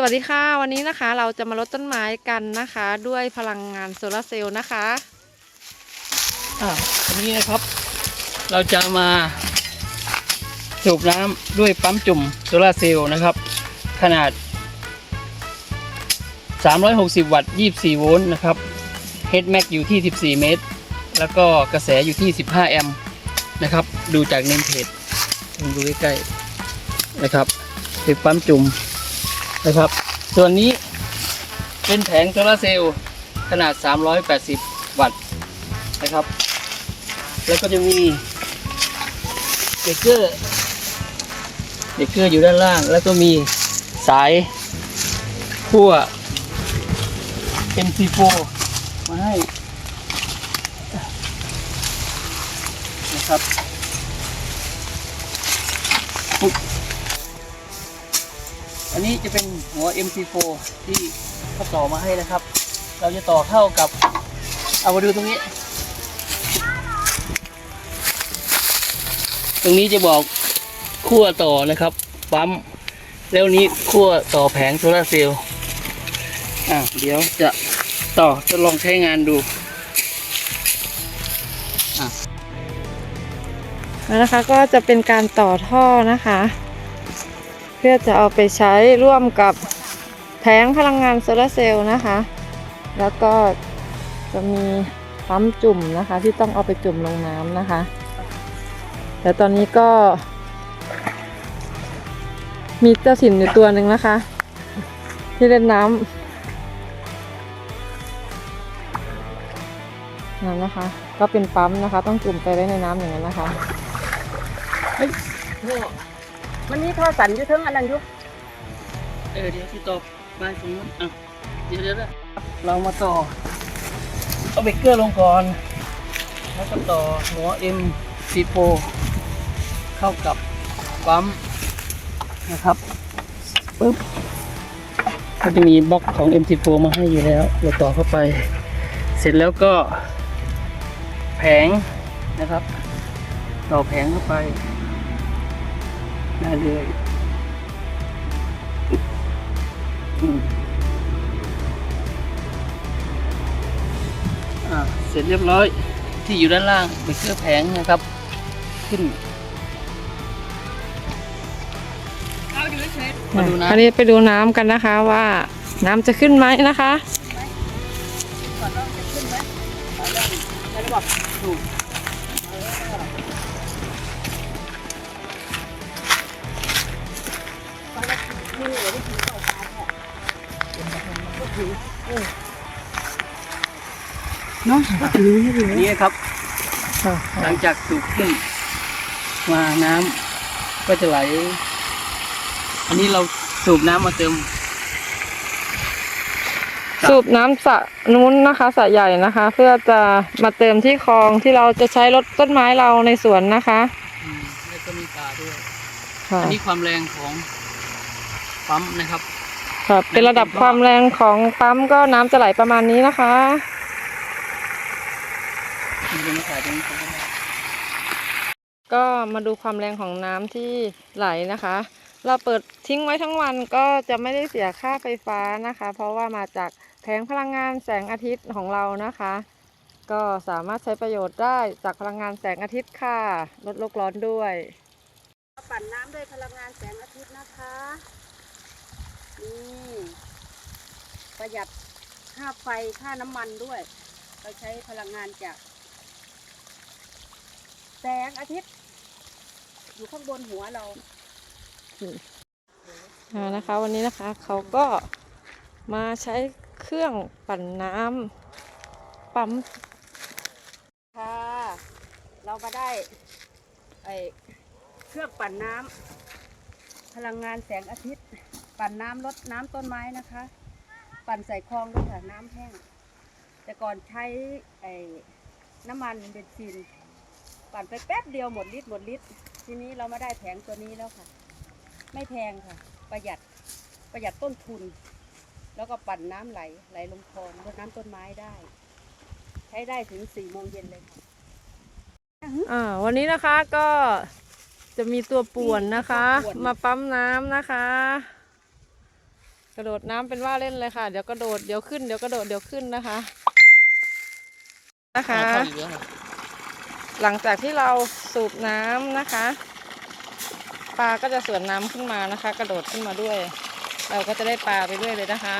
สวัสดีค่ะ วันนี้นะคะเราจะมาลดต้นไม้กันนะคะ ด้วยพลังงานโซลาร์เซลล์นะคะอ่าวันนี้นะครับ เราจะมาสูบน้ำด้วยปั๊มจุ่มโซลาร์เซลล์นะครับ ขนาด 360 วัตต์ 24 โวลต์นะครับ Head Max อยู่ที่ 14 เมตร แล้วก็กระแสอยู่ที่ 15 แอมป์นะครับ ดูจากเนมเพจดูใกล้ๆนะครับเป็นปั๊มจุ่ม นะครับ ส่วนนี้เป็นแผงโซลาเซลล์ขนาด 380 วัตต์นะครับ แล้วก็จะมีเบรกเกอร์เบรกเกอร์อยู่ด้านล่าง แล้วก็มีสายขั้ว MC4 มาให้นะครับ อันนี้จะเป็นหัว MC4 ที่เขาต่อมาให้นะครับ เราจะต่อเข้ากับ เอามาดูตรงนี้ ตรงนี้จะบอกขั้วต่อนะครับ ปั๊ม แล้วนี้ขั้วต่อแผงโซลาร์เซลล์อะเดี๋ยวจะต่อจะลองใช้งานดูแล้วนะคะก็จะเป็นการต่อท่อนะคะ เพื่อจะเอาไปใช้ร่วมกับแผงพลังงานโซลาร์เซลล์นะคะ แล้วก็จะมีปั๊มจุ่มนะคะ ที่ต้องเอาไปจุ่มลงน้ำนะคะ แต่ตอนนี้ก็ มีเจ้าถิ่นอยู่ตัวหนึ่งนะคะ ที่เล่นน้ำนั่นนะคะ ก็เป็นปั๊มนะคะ ต้องจุ่มไปไว้ในน้ำอย่างนั้นนะคะ มันมีท่อสันอยู่เทั้งอันนั้นอยู่เออเดี๋ยวที่ต่อมาตรงนู้นอะเดี๋ยวเดี๋ยวเดี๋ยวเรามาต่อเอาเบรกเกอร์ลงก่อน แล้วก็ต่อหัว M4 เข้ากับปั๊มนะครับปึ๊บก็จะมีบล็อกของ M4 มาให้อยู่แล้วเราต่อเข้าไป เสร็จแล้วก็แผงนะครับ ต่อแผงเข้าไป ได้เลยอืมอ่าเสร็จเรียบร้อยที่อยู่ด้านล่างเป็นเครื่องแผงนะครับ ขึ้นมาดูน้ำอันนี้ไปดูน้ำกันนะคะว่าน้ำจะขึ้นไหมนะคะเนาะก็ถื อนี่เลยนี่ครับ หลังจากสูบขึ้นมาน้ำก็จะไหล อันนี้เราสูบน้ำมาเติม สูบน้ำสระนู้นนะคะสระใหญ่นะคะ เพื่อจะมาเติมที่คลองที่เราจะใช้รดต้นไม้เราในสวนนะคะอืมแล้วก็มีปลาด้วยค่ะอันนี้ความแรงของปั๊มนะครับค่ะเป็นระดับความแรงของปั๊มก็น้ำจะไหลประมาณนี้นะคะ มีเป็นมาถ่ายตรงนี้ก็มาดูความแรงของน้ำที่ไหลนะคะ เราเปิดทิ้งไว้ทั้งวันก็จะไม่ได้เสียค่าไฟฟ้านะคะ เพราะว่ามาจากแผงพลังงานแสงอาทิตย์ของเรานะคะ ก็สามารถใช้ประโยชน์ได้จากพลังงานแสงอาทิตย์ค่ะ ลดโลกร้อนด้วย ปั่นน้ำด้วยพลังงานแสงอาทิตย์นะคะ นี่ประหยัดค่าไฟค่าน้ำมันด้วย เราใช้พลังงานจาก แสงอาทิตย์ อยู่ข้างบนหัวเราอ่านะคะ วันนี้นะคะเขาก็มาใช้เครื่องปั่นน้ำปั๊มค่ะเรามาได้ไอเครื่องปั่นน้ำพลังงานแสงอาทิตย์ ปั่นน้ำลดน้ำต้นไม้นะคะ ปั่นใส่คลองด้วยค่ะน้ำแห้ง แต่ก่อนใช้ไอ้น้ำมันเบนซิน ปั่นไปแป๊บเดียวหมดลิตรหมดลิตรทีนี้เรามาได้แผงตัวนี้แล้วค่ะ ไม่แพงค่ะ ประหยัดประหยัดต้นทุน แล้วก็ปั่นน้ำไหลไหลลงคลองรดน้ำต้นไม้ได้ ใช้ได้ถึงสี่โมงเย็นเลยค่ะอ่าวันนี้นะคะก็จะมีตัวป่วนนะคะตัวป่วนมาปั๊มน้ำนะคะ กระโดดน้ำเป็นว่าเล่นเลยค่ะ เดี๋ยวกระโดดเดี๋ยวขึ้นเดี๋ยวกระโดดเดี๋ยวขึ้นนะคะ นะคะเข้าอีกแล้ว หลังจากที่เราสูบน้ำนะคะ ปลาก็จะสวนน้ำขึ้นมานะคะ กระโดดขึ้นมาด้วย เราก็จะได้ปลาไปด้วยเลยนะคะ